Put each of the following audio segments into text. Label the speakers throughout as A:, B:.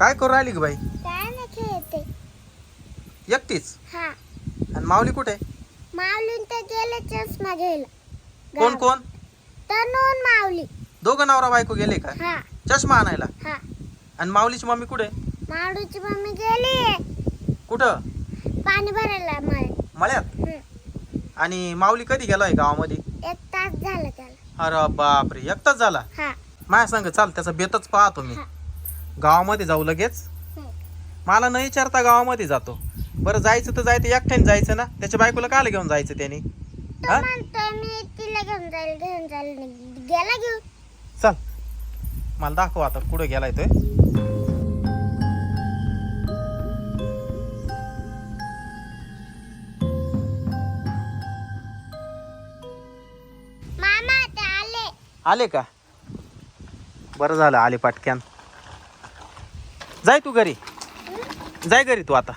A: काय करू राहिली ग बाई?
B: काय नाही खेळते.
A: एकटीच?
B: हा.
A: आणि माऊली कुठे?
B: माऊलीन तर गेले चष्मा घ्यायला.
A: कोण कोण?
B: तनून माऊली.
A: दोघं नवरा बायको गेले का?
B: हा.
A: चष्मा आणायला?
B: हा.
A: आणि माऊलीची मम्मी कुठे?
B: माऊलीची मम्मी गेली.
A: कुठं?
B: पाणी भरायला मला
A: मळ्यात?
B: हं.
A: आणि माऊली कधी गेलाय गावामध्ये?
B: एक तास झाला त्याला.
A: अरे बापरे एकटाच झाला?
B: हा.
A: माया सांग चाल त्याचा बेतच पाहतो मी.
B: हा.
A: गावामध्ये जाऊ लगेच. मला न विचारता गावामध्ये जातो. बरं जायचं तर जायचं एकट्याने जायचं ना? त्याच्या बायकोला काल घेऊन जायचं त्याने?
B: तो
A: हा?
B: म्हणतोय मी तिला घेऊन जाईल घेऊन जाईल गेला घेऊन.
A: चल. मला दाखव आता कुठं गेलाय तो?
B: मामा ते आले.
A: आले का? बरं झालं आले पाटक्यान. जाय तू घरी. जाय घरी तू आता.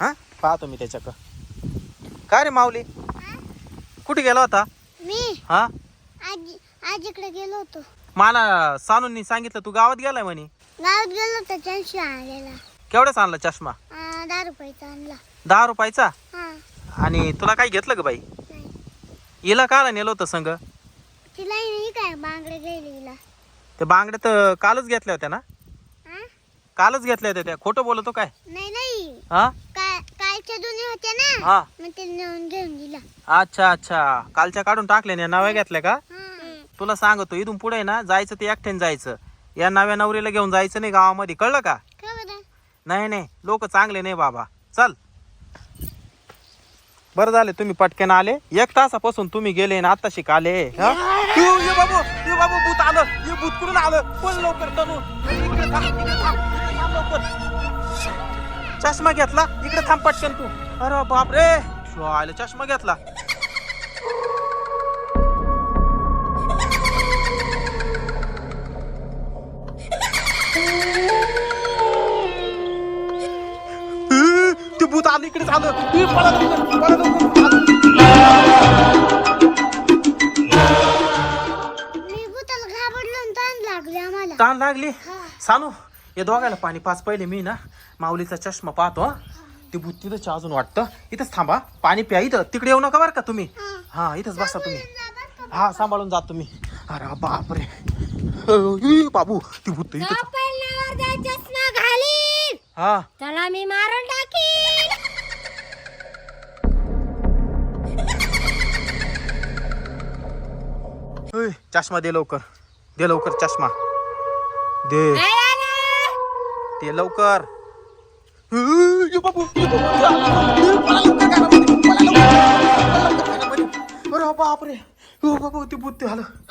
B: हा.
A: पाहतो मी त्याच्याक काय रे माऊली? कुठे गेला होता?
B: मी.
A: हा?
B: आजी आजीकडे गेलो होतो.
A: मला सानूंनी सांगितलं तू गावात गेलाय म्हणे.
B: गावात गेलो होतो चष्मा आलेला
A: केवढ्याच आणला चष्मा?
B: दहा रुपयाचा आणला.
A: दहा रुपयाचा? आणि तुला काय घेतलं ग बाई? हिला काला नेलं होतं संग.
B: तिला काय बांगडे गेली. हिला
A: ते बांगड्या तर कालच घेतल्या होत्या ना? कालच घेतल्या होत्या त्या. खोटं बोलतो काय?
B: नाही नाही.
A: हा?
B: काय कालच्या दोन्ही होत्या ना?
A: हा.
B: मग ते नेऊन घेऊन दिला.
A: अच्छा अच्छा. कालच्या काढून टाकल्या ना नव्या घेतल्या का?
B: हा.
A: तुला सांगतो इथून पुढे ना जायचं ते एकट्याने जायचं. या नव्या नवरीला घेऊन जायचं नाही गावामध्ये. कळलं का?
B: का बरं?
A: नाही नाही. लोक चांगले नाही बाबा. चल. बरं झाले तुम्ही पटकन आले. एक तासापासून तुम्ही गेले ना आता शिकाले. हा? यो, यो बाबू यो बाबू भूत आलं. यो भूत कुठून आलं? पण लवकर तनू. इकडे थांब, इकडे थांब, इकडे थांब. लवकर. चष्मा घेतला. इकडे थांब पटकन तू. अरे बाप रे आलं चष्मा घेतला. ते भूत आलं इकडे.
B: मी भूताला घाबरलो आणि ताण लागले आम्हाला.
A: ताण लागली?
B: हा.
A: या दोघायला पाणी पाच. पहिले मी ना माऊलीचा चष्मा पाहतो हं. ते भूत तिथंच अजून वाटतं. इथंच थांबा. पाणी प्या. इथं तिकडे येऊ नका बरं का तुम्ही?
B: हा.
A: हा इथंच बसा तुम्ही. हा सांभाळून जा तुम्ही. अरे बापरे. बाबू ती भूत इथं हा.
B: त्याला मी मारून टाकीन.
A: ए, चष्मा दे लवकर. दे लवकर चष्मा. दे. ते लवकर. अरे बापरे. ओ ते भूत आलं.